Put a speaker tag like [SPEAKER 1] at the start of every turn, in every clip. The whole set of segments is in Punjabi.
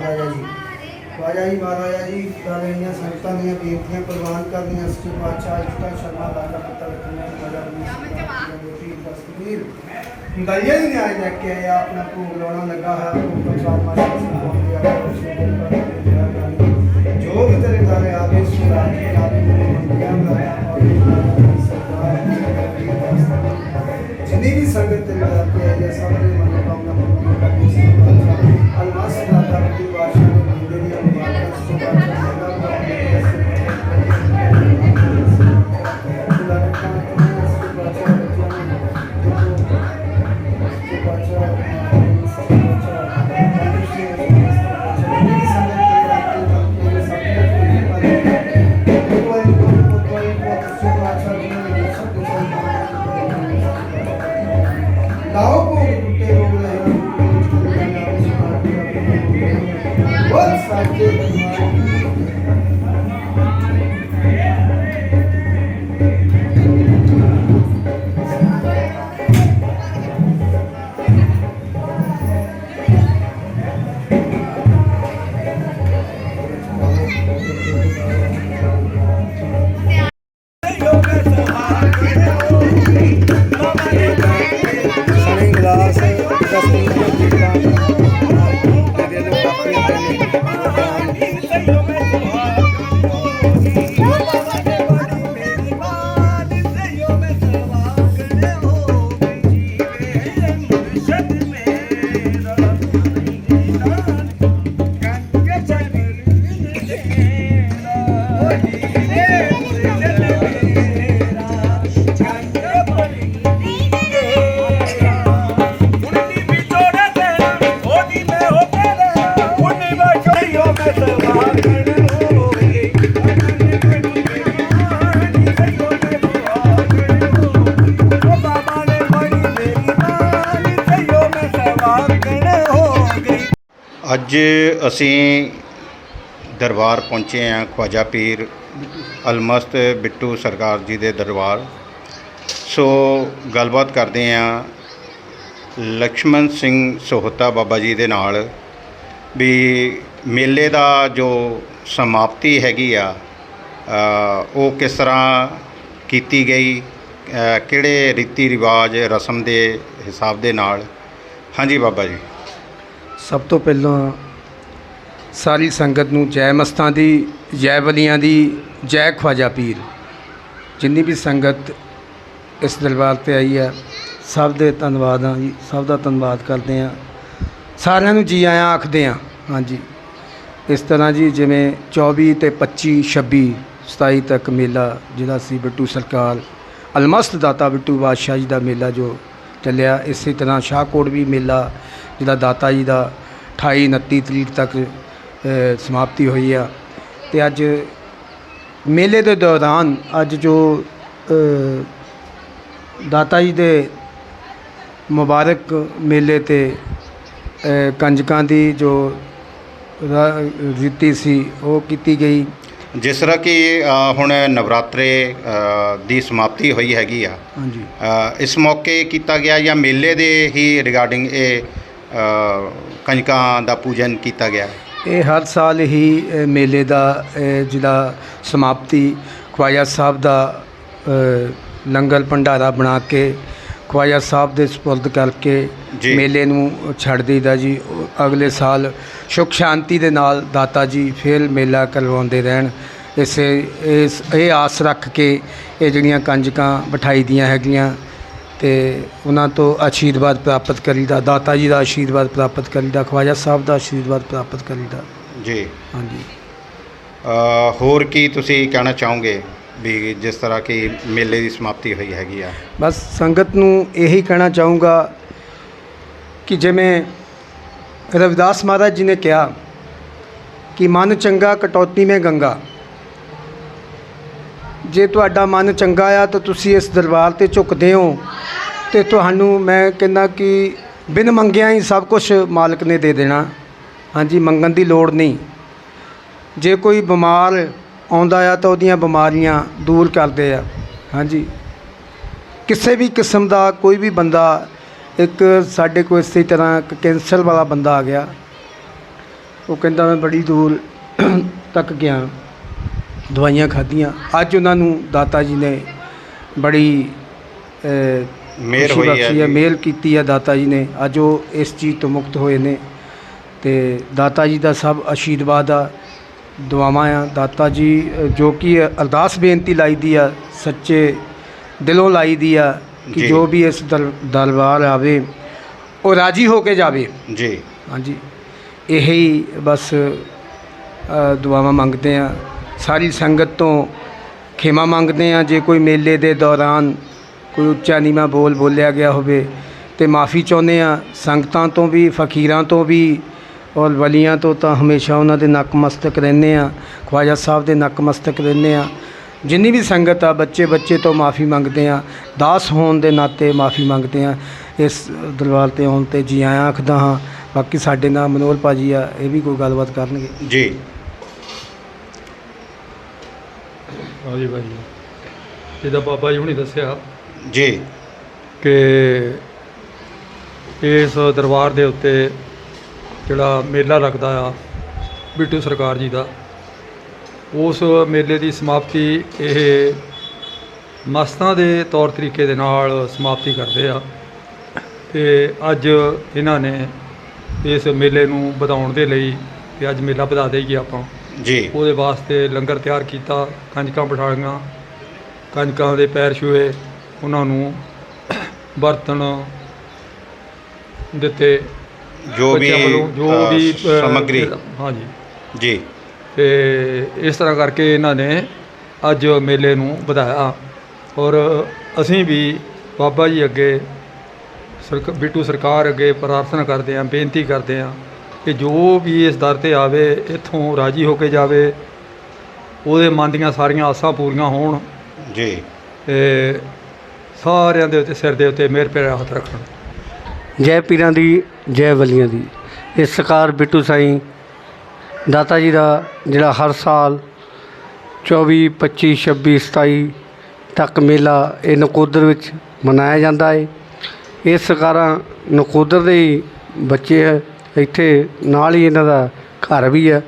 [SPEAKER 1] ਮਹਾਰਾਜਾ ਜੀ। ਖਵਾਜਾ ਜੀ, ਮਹਾਰਾਜਾ ਜੀ ਦਾਣੀਆਂ ਸੰਗਤਾਂ ਦੀਆਂ ਬੇਨਤੀਆਂ ਪ੍ਰਵਾਨ ਕਰਦੀਆਂ ਸੱਚੇ ਪਾਤਸ਼ਾਹ ਜੀ ਸ਼ਰਮਾ ਦਾ ਪੱਤਰ ਰੱਖਣਾ ਖਵਾਜਾ ਜੀ ਤਸਵੀਰ ਗਲੀਆਂ ਦੀ ਨਿਆਜ ਲੈ ਕੇ ਆਇਆ ਆਪਣਾ ਭੋਗ ਲਾਉਣਾ ਲੱਗਾ ਹੈ ਭੋਗ ਪ੍ਰਸਾਦ ਮਾਇਆ ਜੋ ਵੀ ਤੇਰੇ ਦਾਰੇ ਆਵੇ ਸੁਣਾ ਕੇ ਆਵੇ ਮੰਗਿਆ ਜਿੰਨੀ ਵੀ ਸੰਗਤ ਤੇਰੇ ਦਰ ਆਈ ਹੈ ਸਭ ਦੇ ਮਨ ਕਾਮਨਾ ਪੂਰੀ ਕਰਨੀ
[SPEAKER 2] ਅੱਜ ਅਸੀਂ ਦਰਬਾਰ ਪਹੁੰਚੇ ਹਾਂ ਖਵਾਜਾ ਪੀਰ ਅਲਮਸਤ ਬਿੱਟੂ ਸਰਕਾਰ ਜੀ ਦੇ ਦਰਬਾਰ। ਸੋ ਗੱਲਬਾਤ ਕਰਦੇ ਹਾਂ ਲక్ష్మణ ਸਿੰਘ ਸੋਹਤਾ ਬਾਬਾ ਜੀ ਦੇ ਨਾਲ ਵੀ ਮੇਲੇ ਦਾ ਜੋ ਸਮਾਪਤੀ ਹੈਗੀ ਆ ਉਹ ਕਿਸ ਤਰ੍ਹਾਂ ਕੀਤੀ ਗਈ ਕਿਹੜੇ ਰੀਤੀ ਰਿਵਾਜ, ਰਸਮ ਦੇ ਹਿਸਾਬ ਦੇ ਨਾਲ? ਹਾਂਜੀ ਬਾਬਾ ਜੀ।
[SPEAKER 3] ਸਭ ਤੋਂ ਪਹਿਲਾਂ ਸਾਰੀ ਸੰਗਤ ਨੂੰ ਜੈ ਮਸਤਾਂ ਦੀ, ਜੈ ਬਲੀਆਂ ਦੀ ਜੈ ਖਵਾਜਾ ਪੀਰ। ਜਿੰਨੀ ਵੀ ਸੰਗਤ ਇਸ ਦਰਬਾਰ ਤੇ ਆਈ ਹੈ, ਸਭ ਦੇ ਧੰਨਵਾਦ ਹਾਂ ਜੀ, ਸਭ ਦਾ ਧੰਨਵਾਦ ਕਰਦੇ ਹਾਂ। ਸਾਰਿਆਂ ਨੂੰ ਜੀ ਆਇਆਂ ਆਖਦੇ ਹਾਂ, ਹਾਂਜੀ। ਇਸ ਤਰ੍ਹਾਂ ਜੀ ਜਿਵੇਂ 24 ਤੇ 25 26 27 ਤੱਕ ਮੇਲਾ ਜਿਹੜਾ ਸੀ ਬਿੱਟੂ ਸਰਕਾਰ, ਅਲਮਸਤ ਦਾਤਾ ਬਿੱਟੂ ਬਾਦਸ਼ਾਹ ਜੀ ਦਾ ਮੇਲਾ ਜੋ ਚੱਲਿਆ, ਇਸੇ ਤਰ੍ਹਾਂ ਸ਼ਾਹਕੋਟ ਵੀ ਮੇਲਾ ਜਿਹੜਾ ਦਾਤਾ ਜੀ ਦਾ 28 29 ਤਰੀਕ ਤੱਕ ਸਮਾਪਤੀ ਹੋਈ ਆ। ਤੇ ਅੱਜ ਮੇਲੇ ਦੇ ਦੌਰਾਨ ਅੱਜ ਜੋ ਦਾਤਾ ਜੀ ਦੇ ਮੁਬਾਰਕ ਮੇਲੇ ਤੇ ਕੰਜਕਾਂ ਦੀ ਜੋ ਰੀਤੀ ਸੀ ਉਹ ਕੀਤੀ ਗਈ।
[SPEAKER 2] ਜਿਸ ਤਰ੍ਹਾਂ ਕਿ ਅ, ਹੁਣ ਨਵਰਾਤਰੇ ਅ, ਦੀ ਸਮਾਪਤੀ ਹੋਈ ਹੈਗੀ ਆ।
[SPEAKER 3] ਹਾਂਜੀ।
[SPEAKER 2] ਅ, ਇਸ ਮੌਕੇ ਕੀਤਾ ਗਿਆ ਜਾਂ ਮੇਲੇ ਦੇ ਹੀ ਰਿਗਾਰਡਿੰਗ ਇਹ ਅ, ਕੰਜਕਾਂ ਦਾ ਪੂਜਨ ਕੀਤਾ ਗਿਆ?
[SPEAKER 3] ਇਹ ਹਰ ਸਾਲ ਹੀ ਮੇਲੇ ਦਾ ਜਿਹੜਾ ਸਮਾਪਤੀ ਖਵਾਜਾ ਸਾਹਿਬ ਦਾ ਅ, ਲੰਗਰ ਭੰਡਾਰਾ ਬਣਾ ਕੇ ਖਵਾਜਾ ਸਾਹਿਬ ਦੇ ਸਪੁਰਦ ਕਰਕੇ
[SPEAKER 2] ਜੀ।
[SPEAKER 3] ਮੇਲੇ ਨੂੰ ਛੱਡ ਦਈਦਾ ਜੀ। ਉਹ ਅਗਲੇ ਸਾਲ ਸੁਖ ਸ਼ਾਂਤੀ ਦੇ ਨਾਲ ਦਾਤਾ ਜੀ ਫਿਰ ਮੇਲਾ ਕਰਵਾਉਂਦੇ ਰਹਿਣ। ਇਸੇ ਇਸ ਇਹ ਆਸ ਰੱਖ ਕੇ ਇਹ ਜਿਹੜੀਆਂ ਕੰਜਕਾਂ ਬਿਠਾਈ ਦੀਆਂ ਹੈਗੀਆਂ ਤੇ ਉਹਨਾਂ ਤੋਂ ਆਸ਼ੀਰਵਾਦ ਪ੍ਰਾਪਤ ਕਰੀਦਾ। ਦਾਤਾ ਜੀ ਦਾ ਆਸ਼ੀਰਵਾਦ ਪ੍ਰਾਪਤ ਕਰੀਦਾ ਖਵਾਜਾ ਸਾਹਿਬ ਦਾ ਆਸ਼ੀਰਵਾਦ ਪ੍ਰਾਪਤ ਕਰੀਦਾ।
[SPEAKER 2] ਜੀ।
[SPEAKER 3] ਹਾਂਜੀ।
[SPEAKER 2] ਅ, ਹੋਰ ਕੀ ਤੁਸੀਂ ਕਹਿਣਾ ਚਾਹੋਗੇ? ਵੀ ਜਿਸ ਤਰ੍ਹਾਂ ਕਿ ਮੇਲੇ ਦੀ ਸਮਾਪਤੀ ਹੋਈ ਹੈਗੀ ਆ।
[SPEAKER 3] ਬਸ ਸੰਗਤ ਨੂੰ ਇਹੀ ਕਹਿਣਾ ਚਾਹੂੰਗਾ ਕਿ ਜਿਵੇਂ ਰਵਿਦਾਸ ਮਹਾਰਾਜ ਜੀ ਨੇ ਕਿਹਾ ਕਿ ਮਨ ਚੰਗਾ ਕਟੌਤੀ ਮੇ ਗੰਗਾ। ਜੇ ਤੁਹਾਡਾ ਮਨ ਚੰਗਾ ਆ ਤਾਂ ਤੁਸੀਂ ਇਸ ਦਰਬਾਰ ਤੇ ਝੁਕਦੇ ਹੋ ਤੇ ਤੁਹਾਨੂੰ ਮੈਂ ਕਹਿੰਦਾ ਕਿ ਬਿਨ ਮੰਗਿਆ ਹੀ ਸਭ ਕੁਝ ਮਾਲਕ ਨੇ ਦੇ ਦੇਣਾ। ਹਾਂਜੀ, ਮੰਗਣ ਦੀ ਲੋੜ ਨਹੀਂ। ਜੇ ਕੋਈ ਬਿਮਾਰ ਆਉਂਦਾ ਆ ਤਾਂ ਉਹਦੀਆਂ ਬਿਮਾਰੀਆਂ ਦੂਰ ਕਰਦੇ ਆ। ਹਾਂਜੀ। ਕਿਸੇ ਵੀ ਕਿਸਮ ਦਾ ਕੋਈ ਵੀ ਬੰਦਾ ਇੱਕ ਸਾਡੇ ਕੋਲ ਇਸੇ ਤਰ੍ਹਾਂ ਇੱਕ ਕੈਂਸਰ ਵਾਲਾ ਬੰਦਾ ਆ ਗਿਆ। ਉਹ ਕਹਿੰਦਾ ਮੈਂ ਬੜੀ ਦੂਰ ਤੱਕ ਗਿਆ। ਦਵਾਈਆਂ ਖਾਧੀਆਂ। ਅੱਜ ਉਹਨਾਂ ਨੂੰ ਦਾਤਾ ਜੀ ਨੇ ਬੜੀ
[SPEAKER 2] ਮਿਹਰ
[SPEAKER 3] ਖੁਸ਼ੀ
[SPEAKER 2] ਹੋਈ ਹੈ।
[SPEAKER 3] ਮਿਹਰ ਕੀਤੀ ਹੈ ਦਾਤਾ ਜੀ ਨੇ। ਅੱਜ ਉਹ ਇਸ ਚੀਜ਼ ਤੋਂ ਮੁਕਤ ਹੋਏ ਨੇ ਤੇ ਦਾਤਾ ਜੀ ਦਾ ਸਭ ਆਸ਼ੀਰਵਾਦ ਆ। ਦੁਆਵਾਂ ਆ। ਦਾਤਾ ਜੀ ਜੋ ਕਿ ਅਰਦਾਸ ਬੇਨਤੀ ਲਾਈ ਦੀ ਆ ਸੱਚੇ ਦਿਲੋਂ ਲਾਈ ਦੀ ਆ ਕਿ
[SPEAKER 2] ਜੀ।
[SPEAKER 3] ਜੋ ਵੀ ਇਸ ਦਰ- ਦਰਬਾਰ ਆਵੇ ਉਹ ਰਾਜੀ ਹੋ ਕੇ ਜਾਵੇ।
[SPEAKER 2] ਜੀ।
[SPEAKER 3] ਹਾਂਜੀ। ਇਹੀ ਬਸ ਅ, ਦੁਆਵਾਂ ਮੰਗਦੇ ਆ। ਸਾਰੀ ਸੰਗਤ ਤੋਂ ਖੇਮਾ ਮੰਗਦੇ ਆ। ਜੇ ਕੋਈ ਮੇਲੇ ਦੇ ਦੌਰਾਨ ਕੋਈ ਉੱਚਾ ਨੀਵਾਂ ਬੋਲ ਬੋਲਿਆ ਗਿਆ ਹੋਵੇ ਤੇ ਮਾਫੀ ਚਾਹੁੰਦੇ ਆ। ਸੰਗਤਾਂ ਤੋਂ ਵੀ ਫਕੀਰਾਂ ਤੋਂ ਵੀ ਔਰ ਵਲੀਆਂ ਤੋਂ ਤਾਂ ਹਮੇਸ਼ਾ ਉਹਨਾਂ ਦੇ ਨਕਮਸਤਕ ਰਹਿੰਦੇ ਆ ਖਵਾਜਾ ਸਾਹਿਬ ਦੇ ਨਕਮਸਤਕ ਰਹਿੰਦੇ ਆ। ਜਿੰਨੀ ਵੀ ਸੰਗਤ ਆ ਬੱਚੇ ਬੱਚੇ ਤੋਂ ਮਾਫੀ ਮੰਗਦੇ ਆ ਦਾਸ ਹੋਣ ਦੇ ਨਾਤੇ ਮਾਫੀ ਮੰਗਦੇ ਆ। ਇਸ ਦਰਬਾਰ ਤੇ ਆਉਣ ਤੇ ਜੀ ਆਇਆਂ ਆਖਦਾ ਹਾਂ ਬਾਕੀ ਸਾਡੇ ਨਾਲ ਮਨੋਲ ਭਾਜੀ ਆ ਇਹ ਵੀ ਕੋਈ ਗੱਲਬਾਤ ਕਰਨਗੇ।
[SPEAKER 2] ਜੀ।
[SPEAKER 4] ਹਾਂਜੀ ਭਾਈ ਜਿੱਦਾਂ ਬਾਬਾ ਜੀ ਹੁਣੀ ਦੱਸਿਆ
[SPEAKER 2] ਜੀ।
[SPEAKER 4] ਕਿ ਇਸ ਦਰਬਾਰ ਦੇ ਉੱਤੇ ਜਿਹੜਾ ਮੇਲਾ ਲੱਗਦਾ ਆ ਬਿੱਟੂ ਸਰਕਾਰ ਜੀ ਦਾ ਉਸ ਮੇਲੇ ਦੀ ਸਮਾਪਤੀ ਇਹ ਮਸਤਾਂ ਦੇ ਤੌਰ ਤਰੀਕੇ ਦੇ ਨਾਲ ਸਮਾਪਤੀ ਕਰਦੇ ਆ। ਤੇ ਅੱਜ ਇਹਨਾਂ ਨੇ ਇਸ ਮੇਲੇ ਨੂੰ ਵਧਾਉਣ ਦੇ ਲਈ ਕਿ ਅੱਜ ਮੇਲਾ ਵਧਾ ਦੇਈਏ ਆਪਾਂ।
[SPEAKER 2] ਜੀ।
[SPEAKER 4] ਉਹਦੇ ਵਾਸਤੇ ਲੰਗਰ ਤਿਆਰ ਕੀਤਾ ਕੰਜਕਾਂ ਬਿਠਾਲੀਆਂ ਕੰਜਕਾਂ ਦੇ ਪੈਰ ਛੂਏ ਉਹਨਾਂ ਨੂੰ ਬਰਤਨ ਦਿੱਤੇ।
[SPEAKER 2] ਜੋ ਵੀ
[SPEAKER 4] ਬੱਚਿਆਂ ਵੱਲੋਂ ਜੋ
[SPEAKER 2] ਅ,
[SPEAKER 4] ਵੀ ਅ,
[SPEAKER 2] ਸਮੱਗਰੀ।
[SPEAKER 4] ਹਾਂਜੀ।
[SPEAKER 2] ਜੀ।
[SPEAKER 4] ਤੇ ਇਸ ਤਰ੍ਹਾਂ ਕਰਕੇ ਇਹਨਾਂ ਨੇ ਅੱਜ ਮੇਲੇ ਨੂੰ ਵਧਾਇਆ। ਔਰ ਅਸੀਂ ਵੀ ਬਾਬਾ ਜੀ ਅੱਗੇ ਸਰਕ ਬਿੱਟੂ ਸਰਕਾਰ ਅੱਗੇ ਪ੍ਰਾਰਥਨਾ ਕਰਦੇ ਹਾਂ ਬੇਨਤੀ ਕਰਦੇ ਹਾਂ ਕਿ ਜੋ ਵੀ ਇਸ ਦਰ ਤੇ ਆਵੇ ਇੱਥੋਂ ਰਾਜੀ ਹੋ ਕੇ ਜਾਵੇ ਉਹਦੇ ਮਨ ਦੀਆਂ ਸਾਰੀਆਂ ਆਸਾਂ ਪੂਰੀਆਂ ਹੋਣ।
[SPEAKER 2] ਜੀ।
[SPEAKER 4] ਤੇ ਸਾਰਿਆਂ ਦੇ ਉੱਤੇ ਸਿਰ ਦੇ ਉੱਤੇ ਮਿਹਰ ਪਿਆਰਾ ਹੱਥ ਰੱਖਣ।
[SPEAKER 5] ਜੈ ਪੀਰਾਂ ਦੀ, ਜੈ ਵਲੀਆਂ ਦੀ। ਇਹ ਸਰਕਾਰ ਬਿੱਟੂ ਸਾਈਂ, ਦਾਤਾ ਜੀ ਦਾ ਜਿਹੜਾ ਹਰ ਸਾਲ 24 25 26 27 ਤੱਕ ਮੇਲਾ ਇਹ ਨਕੋਦਰ ਵਿੱਚ ਮਨਾਇਆ ਜਾਂਦਾ ਹੈ ਇਹ ਸਰਕਾਰਾਂ ਨਕੋਦਰ ਦੇ ਹੀ ਬੱਚੇ ਹੈ ਇੱਥੇ ਨਾਲ ਹੀ ਇਹਨਾਂ ਦਾ ਘਰ ਵੀ ਹੈ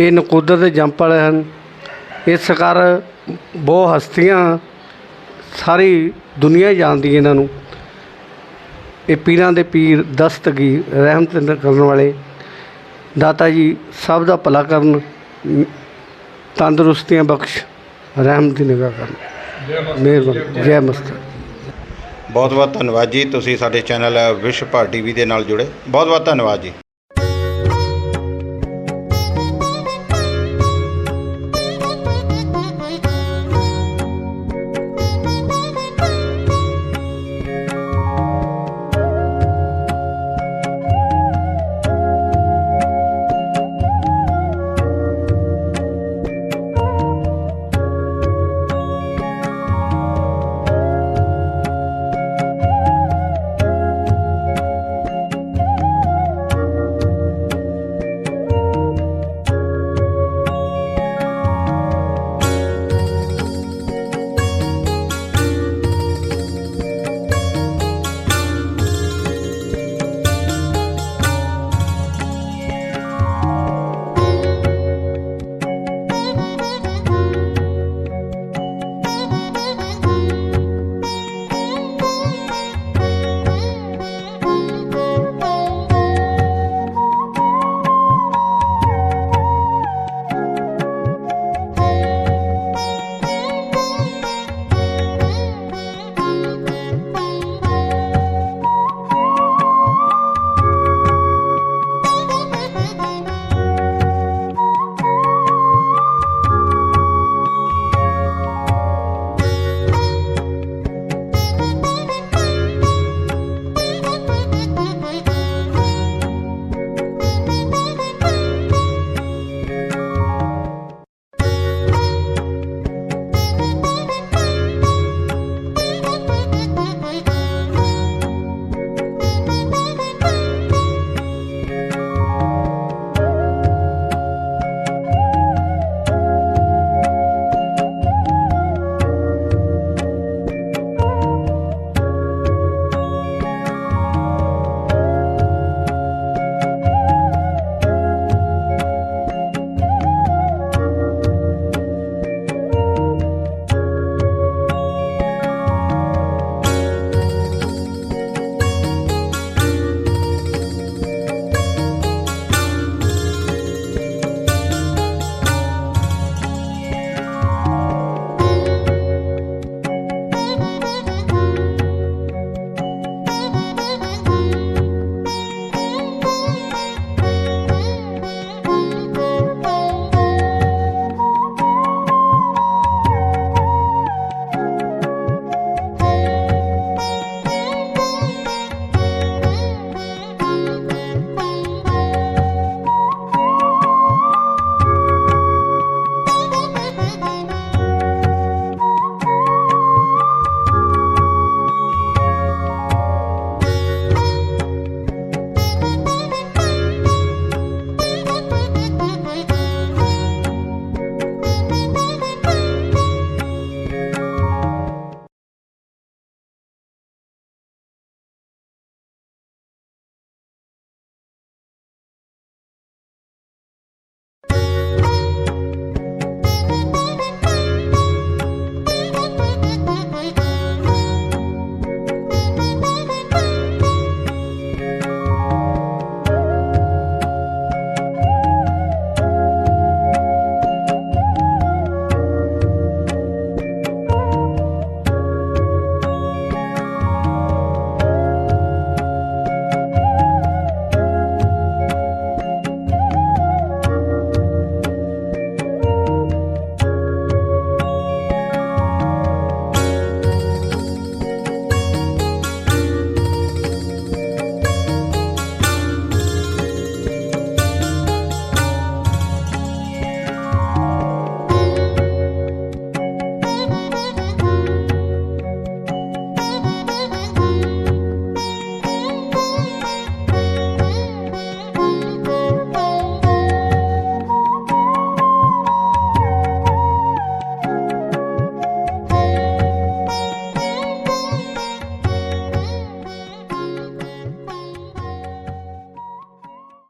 [SPEAKER 5] ਇਹ ਨਕੋਦਰ ਦੇ ਜੰਪ ਵਾਲੇ ਹਨ। ਇਹ ਸਰਕਾਰ ਬਹੁਤ ਹਸਤੀਆਂ ਸਾਰੀ ਦੁਨੀਆ ਜਾਣਦੀ ਇਹਨਾਂ ਨੂੰ। ਇਹ ਪੀਰਾਂ ਦੇ ਪੀਰ ਦਸਤਗੀਰ ਰਹਿਮਤ ਕਰਨ ਵਾਲੇ ਦਾਤਾ ਜੀ ਸਭ ਦਾ ਭਲਾ ਕਰਨ ਤੰਦਰੁਸਤੀਆਂ ਬਖਸ਼ ਰਹਿਮਤ ਦੀ ਨਿਗਾਹ ਕਰਨ। ਮਿਹਰਬਾਨੀ ਜੈ ਮਸਤ।
[SPEAKER 2] ਬਹੁਤ ਬਹੁਤ ਧੰਨਵਾਦ ਜੀ। ਤੁਸੀਂ ਸਾਡੇ ਚੈਨਲ ਵਿਸ਼ਵ ਭਾਰ ਟੀਵੀ ਦੇ ਨਾਲ ਜੁੜੇ। ਬਹੁਤ ਬਹੁਤ ਧੰਨਵਾਦ ਜੀ।